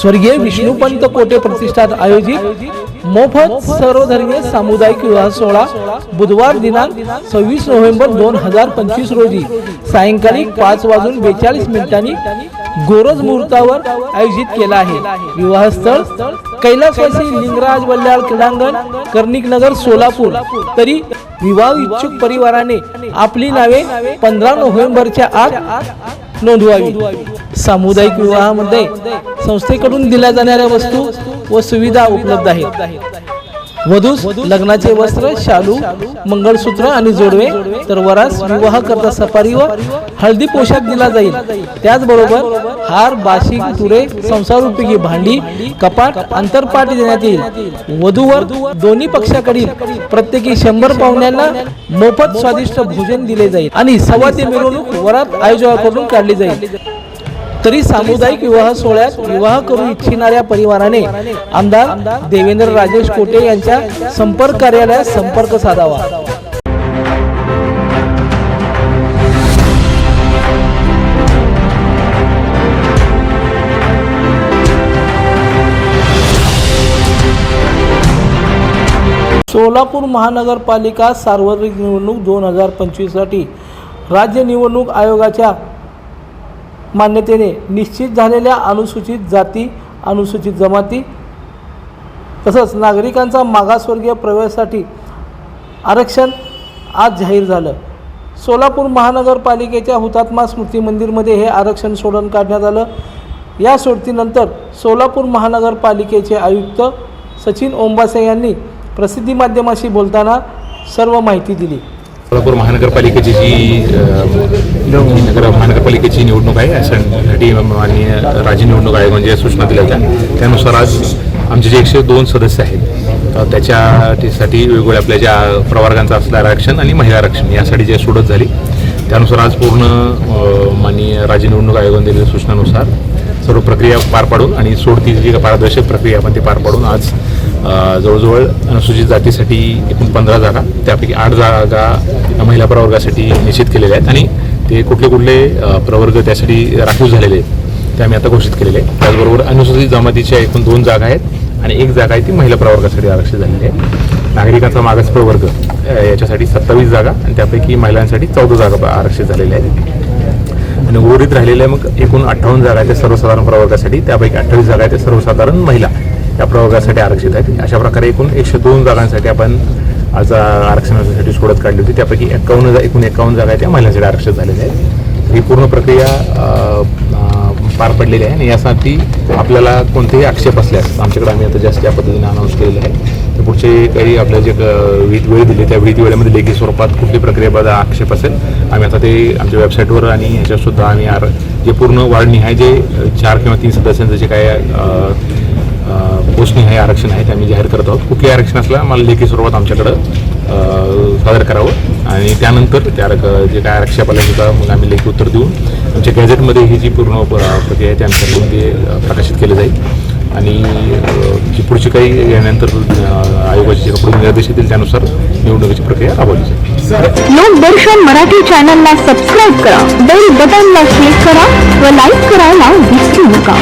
स्वर्गीय विष्णुपंत कोटे प्रतिष्ठान आयोजित मोफत सर्वधर्मीय सामुदायिक विवाह सोहळा बुधवार दिनांक सव्वीस नोव्हेंबर दोन हजार पंचवीस रोजी. सायंकाळी पाच वाजून बेचाळीस मिनिटांनी गोरज मुहूर्तावर आयोजित केला आहे. विवाहस्थळ कैलासवासी लिंगराज वल्ल्याळ क्रीडांगण कर्णिक नगर सोलापूर. तरी विवाह इच्छुक परिवाराने आपली नावे पंधरा नोव्हेंबरच्या आत नोंदवावी. सामुदायिक विवाहामध्ये संस्थेकडून दिल्या जाणाऱ्या वस्तू व सुविधा उपलब्ध आहेत. वधूस लग्नाचे वस्त्र शालू मंगळसूत्र आणि जोडवे तर वरास विवाह करता सफारी व हळदी पोशाख दिला जाईल. त्याचबरोबर हार बाशिक तुरे संसार उपयोगी भांडी कपाट आंतरपाट देण्यात येईल. वधूवर दोन्ही पक्षाकडील प्रत्येकी शंभर पाहुण्यांना मोफत स्वादिष्ट भोजन दिले जाईल आणि सवाद्य मिरवणूक वरात आयोजकाकडून काढली जाईल. तरी सामुदायिक विवाह सोहळ्यात विवाह करू इच्छिणाऱ्या परिवाराने आमदार देवेंद्र राजेश कोटे यांच्या संपर्क कार्यालयात संपर्क साधावा. सोलापूर महानगरपालिका सार्वत्रिक निवडणूक दोन हजार पंचवीससाठी राज्य निवडणूक आयोगाच्या मान्यतेने निश्चित झालेल्या अनुसूचित जाती अनुसूचित जमाती तसंच नागरिकांचा मागासवर्गीय प्रवेशासाठी आरक्षण आज जाहीर झालं. सोलापूर महानगरपालिकेच्या हुतात्मा स्मृती मंदिरमध्ये हे आरक्षण सोडून काढण्यात आलं. या सोडतीनंतर सोलापूर महानगरपालिकेचे आयुक्त सचिन ओंबासे यांनी प्रसिद्धी माध्यमाशी बोलताना सर्व माहिती दिली. सोलापूर महानगरपालिकेची जी नगर महानगरपालिकेची निवडणूक आहे यासाठी माननीय राज्य निवडणूक आयोगाने ज्या सूचना दिल्या होत्या त्यानुसार आज आमचे जे एकशे दोन सदस्य आहेत त्याच्यासाठी वेगवेगळ्या आपल्या ज्या प्रवर्गांचं असलं आरक्षण आणि महिला आरक्षण यासाठी जे सोडत झाली त्यानुसार आज पूर्ण माननीय राज्य निवडणूक आयोगाने दिलेल्या सूचनानुसार सर्व प्रक्रिया पार पाडून आणि सोडतीची जी पारदर्शक प्रक्रिया आपण ती पार पाडून आज जवळजवळ अनुसूचित जातीसाठी एकूण पंधरा जागा त्यापैकी आठ जागा महिला प्रवर्गासाठी निश्चित केलेल्या आहेत आणि ते कुठले कुठले प्रवर्ग त्यासाठी राखीव झालेले आहेत ते आम्ही आता घोषित केलेले आहे त्याचबरोबर अनुसूचित जमातीच्या एकूण दोन जागा आहेत आणि एक जागा आहे ती महिला प्रवर्गासाठी आरक्षित झालेली आहे. नागरिकांचा मागास प्रवर्ग याच्यासाठी सत्तावीस जागा आणि त्यापैकी महिलांसाठी चौदा जागा आरक्षित झालेल्या आहेत. आणि उर्वरित राहिलेल्या मग एकूण अठ्ठावन्न जागा आहेत त्या सर्वसाधारण प्रवर्गासाठी त्यापैकी अठ्ठावीस जागा आहेत सर्वसाधारण महिला. या प्रवर्गासाठी आरक्षित आहेत. अशा प्रकारे एकूण एकशे दोन जागांसाठी आपण आज आरक्षणासाठी सोडत काढली होती. त्यापैकी एकावन्न जा एकूण एकावन्न जागा आहेत त्या महिलांसाठी आरक्षित झालेल्या आहेत. ही पूर्ण प्रक्रिया पार पडलेली आहे आणि यासाठी आपल्याला कोणतेही आक्षेप असल्यास आमच्याकडे आम्ही आता जास्त या पद्धतीने अनाऊन्स केलेलं आहे. तर पुढचे काही आपल्या जे विहित वेळ दिली त्या विहित वेळेमध्ये लेखी स्वरूपात कुठली प्रक्रियेबद्दल आक्षेप असेल आम्ही आता ते आमच्या वेबसाईटवर आणि ह्याच्यावर सुद्धा आम्ही आर जे पूर्ण वाढणी आहे जे चार किंवा तीन सदस्यांचं जे काय अ, हे आरक्षण आहे ते आम्ही जाहीर करत आहोत. कुठली आरक्षण असलं आम्हाला लेखी स्वरूपात आमच्याकडं सादर करावं. आणि त्यानंतर त्या जे काय आरक्षेप आलं सुद्धा मग आम्ही लेखी उत्तर देऊन आमच्या गॅझेटमध्ये ही जी पूर्ण प- प्रक्रिया आहे ते आमच्याकडून ते प्रकाशित केलं जाईल. आणि जी पुढची काही यानंतर आयोगाचे जे पुढील निर्देश येतील त्यानुसार निवडणुकीची प्रक्रिया राबवली जाईल. लोकदर्शन मराठी चॅनलला सबस्क्राईब करा बेल बटनला क्लिक करा व लाईक करायला विसरू नका.